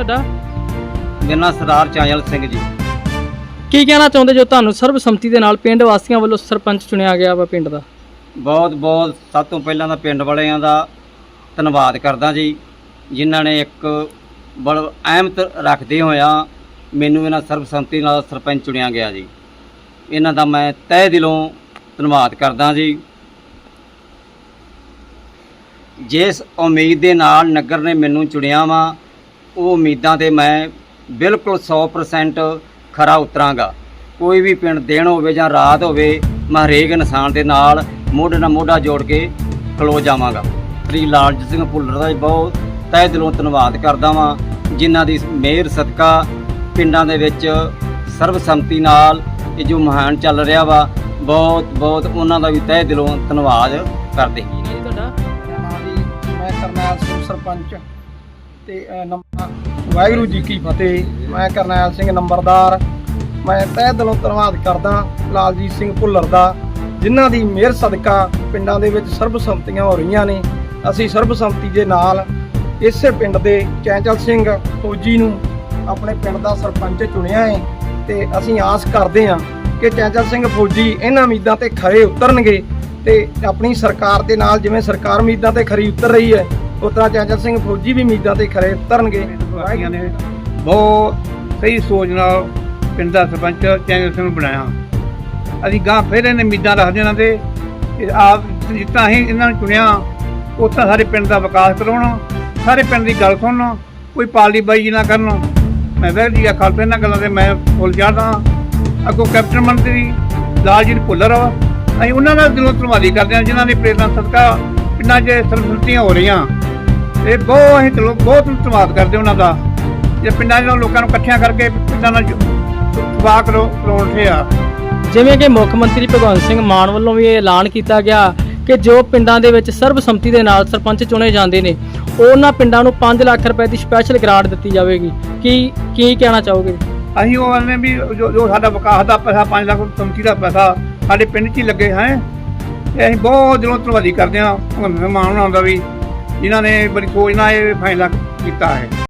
ਤੁਹਾਡਾ? ਮੇਰਾ ਨਾਂ ਸਰਦਾਰ ਚਾਂਜਲ ਸਿੰਘ ਜੀ। ਕੀ ਕਹਿਣਾ ਚਾਹੁੰਦੇ ਜੋ ਤੁਹਾਨੂੰ ਸਰਬਸੰਮਤੀ ਦੇ ਨਾਲ ਪਿੰਡ ਵਾਸੀਆਂ ਵੱਲੋਂ ਸਰਪੰਚ ਚੁਣਿਆ ਗਿਆ ਵਾ ਪਿੰਡ ਦਾ? ਬਹੁਤ ਬਹੁਤ ਸਭ ਤੋਂ ਪਹਿਲਾਂ ਤਾਂ ਪਿੰਡ ਵਾਲਿਆਂ ਦਾ ਧੰਨਵਾਦ ਕਰਦਾ ਜੀ ਜਿਨ੍ਹਾਂ ਨੇ ਇੱਕ ਬੜ ਅਹਿਮਤ ਰੱਖਦੇ ਹੋਇਆ ਮੈਨੂੰ ਇਹਨਾਂ ਸਰਬਸੰਮਤੀ ਨਾਲ ਸਰਪੰਚ ਚੁਣਿਆ ਗਿਆ ਜੀ। ਇਹਨਾਂ ਦਾ ਮੈਂ ਤਹਿ ਦਿਲੋਂ ਧੰਨਵਾਦ ਕਰਦਾ ਜੀ। ਜਿਸ ਉਮੀਦ ਦੇ ਨਾਲ ਨਗਰ ਨੇ ਮੈਨੂੰ ਚੁਣਿਆ ਵਾ ਉਹ ਉਮੀਦਾਂ ਤੇ ਮੈਂ ਬਿਲਕੁਲ 100% ਖਰਾ ਉਤਰਾਂਗਾ। ਕੋਈ ਵੀ ਪਿੰਡ ਦਿਨ ਹੋਵੇ ਜਾਂ ਰਾਤ ਹੋਵੇ ਮੈਂ ਹਰੇਕ ਇਨਸਾਨ ਦੇ ਨਾਲ ਮੋਢੇ ਨਾਲ ਮੋਢਾ ਜੋੜ ਕੇ ਖਲੋ ਜਾਵਾਂਗਾ। ਸ੍ਰੀ ਲਾਲਜੀਤ ਸਿੰਘ ਭੁੱਲਰ ਦਾ ਵੀ ਬਹੁਤ ਤਹਿ ਦਿਲੋਂ ਧੰਨਵਾਦ ਕਰਦਾ ਵਾਂ ਜਿਨ੍ਹਾਂ ਦੀ ਮਿਹਰ ਸਦਕਾ ਪਿੰਡਾਂ ਦੇ ਵਿੱਚ ਸਰਬਸੰਮਤੀ ਨਾਲ ਇਹ ਜੋ ਮਹਾਨ ਚੱਲ ਰਿਹਾ ਵਾ ਬਹੁਤ ਬਹੁਤ ਉਹਨਾਂ ਦਾ ਵੀ ਤਹਿ ਦਿਲੋਂ ਧੰਨਵਾਦ ਕਰਦੇ ਹਾਂ। ਜੀ ਤੁਹਾਡਾ? ਮੈਂ ਕਰਨੈਲ ਸਿੰਘ ਸਰਪੰਚ। ਤੇ ਨੰਬਰ ਵਾਹਿਗੁਰੂ ਜੀ ਕੀ ਫਤਿਹ। ਮੈਂ ਕਰਨੈਲ ਸਿੰਘ ਨੰਬਰਦਾਰ। ਮੈਂ ਤਹਿ ਦਿਲੋਂ ਧੰਨਵਾਦ ਕਰਦਾ ਲਾਲਜੀਤ ਸਿੰਘ ਭੁੱਲਰ ਦਾ, ਜਿਨ੍ਹਾਂ ਦੀ ਮਿਹਰ ਸਦਕਾ ਪਿੰਡਾਂ ਦੇ ਵਿੱਚ ਸਰਬਸੰਮਤੀਆਂ ਹੋ ਰਹੀਆਂ ਨੇ। ਅਸੀਂ ਸਰਬਸੰਮਤੀ ਦੇ ਨਾਲ ਇਸੇ ਪਿੰਡ ਦੇ ਚੈਂਚਲ ਸਿੰਘ ਫੌਜੀ ਨੂੰ ਆਪਣੇ ਪਿੰਡ ਦਾ ਸਰਪੰਚ ਚੁਣਿਆ ਹੈ ਤੇ ਅਸੀਂ ਆਸ ਕਰਦੇ ਹਾਂ ਕਿ ਚੈਂਚਲ ਸਿੰਘ ਫੌਜੀ ਇਹਨਾਂ ਉਮੀਦਾਂ ਤੇ ਖਰੇ ਉਤਰਨਗੇ ਤੇ ਆਪਣੀ ਸਰਕਾਰ ਦੇ ਨਾਲ ਜਿਵੇਂ ਸਰਕਾਰ ਉਮੀਦਾਂ ਤੇ ਖਰੀ ਉਤਰ ਰਹੀ ਹੈ ਉਸ ਤਰ੍ਹਾਂ ਚੈਂਚਲ ਸਿੰਘ ਫੌਜੀ ਵੀ ਉਮੀਦਾਂ ਤੇ ਖਰੇ ਉਤਰਨਗੇ। ਵਾਸੀਆਂ ਨੇ ਬਹੁਤ ਸਹੀ ਸੋਚ ਨਾਲ ਪਿੰਡ ਦਾ ਸਰਪੰਚ ਚੈਨਲ ਸਿੰਘ ਨੂੰ ਬਣਾਇਆ। ਅਸੀਂ ਗਾਂ ਫਿਰ ਇਹਨੇ ਉਮੀਦਾਂ ਰੱਖਦੇ ਇਹਨਾਂ ਤੇ ਇਹ ਆਪ ਜਿੱਤਾਂ ਅਸੀਂ ਇਹਨਾਂ ਨੂੰ ਚੁਣਿਆ ਉੱਥਾਂ ਸਾਰੇ ਪਿੰਡ ਦਾ ਵਿਕਾਸ ਕਰਾਉਣਾ ਸਾਰੇ ਪਿੰਡ ਦੀ ਗੱਲ ਸੁਣਨਾ ਕੋਈ ਪਾਲੀ ਬਾਈ ਨਾ ਕਰਨਾ। ਮੈਂ ਵੈਰ ਜੀ ਖਾਲਸੇ ਇਹਨਾਂ ਗੱਲਾਂ ਤੇ ਮੈਂ ਫੁੱਲ ਚੜ੍ਹਦਾ ਅੱਗੋਂ ਕੈਪਟਨ ਮੰਤਰੀ ਲਾਲਜੀਤ ਭੁੱਲਰ ਆ ਅਸੀਂ ਉਹਨਾਂ ਦਾ ਦਿਲੋਂ ਧੰਨਵਾਦੀ ਕਰਦੇ ਹਾਂ ਜਿਨ੍ਹਾਂ ਦੀ ਪ੍ਰੇਰਣਾ ਸਦਕਾ ਪਿੰਡਾਂ 'ਚ ਸਰਬਸੰਮਤੀਆਂ ਹੋ ਰਹੀਆਂ। ਇਹ ਬਹੁਤ ਅਸੀਂ ਬਹੁਤ ਧੰਨਵਾਦ ਕਰਦੇ ਉਹਨਾਂ ਦਾ। ਜੇ ਪਿੰਡਾਂ ਦੇ ਲੋਕਾਂ ਨੂੰ ਇਕੱਠਿਆਂ ਕਰਕੇ ਪਿੰਡਾਂ ਨਾਲ ਤਬਾਹ ਕਰੋ ਤੇ ਆ। ਜਿਵੇਂ ਕਿ ਮੁੱਖ ਮੰਤਰੀ ਭਗਵੰਤ ਸਿੰਘ ਮਾਨ ਵੱਲੋਂ ਵੀ ਇਹ ਐਲਾਨ ਕੀਤਾ ਗਿਆ ਕਿ ਜੋ ਪਿੰਡਾਂ ਦੇ ਵਿੱਚ ਸਰਬਸੰਮਤੀ ਦੇ ਨਾਲ ਸਰਪੰਚ ਚੁਣੇ ਜਾਂਦੇ ਨੇ ਉਹਨਾਂ ਪਿੰਡਾਂ ਨੂੰ 5 ਲੱਖ ਰੁਪਏ ਦੀ ਸਪੈਸ਼ਲ ਗ੍ਰਾਂਟ ਦਿੱਤੀ ਜਾਵੇਗੀ। ਕੀ ਕੀ ਕਹਿਣਾ ਚਾਹੋਗੇ? ਅਸੀਂ ਉਹ ਕਹਿੰਦੇ ਵੀ ਜੋ ਜੋ ਸਾਡਾ ਵਿਕਾਸ ਦਾ ਪੈਸਾ 5 ਲੱਖ ਸੰਮਤੀ ਦਾ ਪੈਸਾ ਸਾਡੇ ਪਿੰਡ 'ਚ ਹੀ ਲੱਗੇ ਹੈ। ਅਸੀਂ ਬਹੁਤ ਦਿਲੋਂ ਧੰਨਵਾਦੀ ਕਰਦੇ ਹਾਂ ਭਗਵੰਤ ਸਿੰਘ ਮਾਨ ਉਹਨਾਂ ਦਾ ਵੀ। ਜਿਨ੍ਹਾਂ ਨੇ ਬੜੀ ਸੋਚ ਨਾਲ ਇਹ ਫੈਸਲਾ ਕੀਤਾ ਹੈ।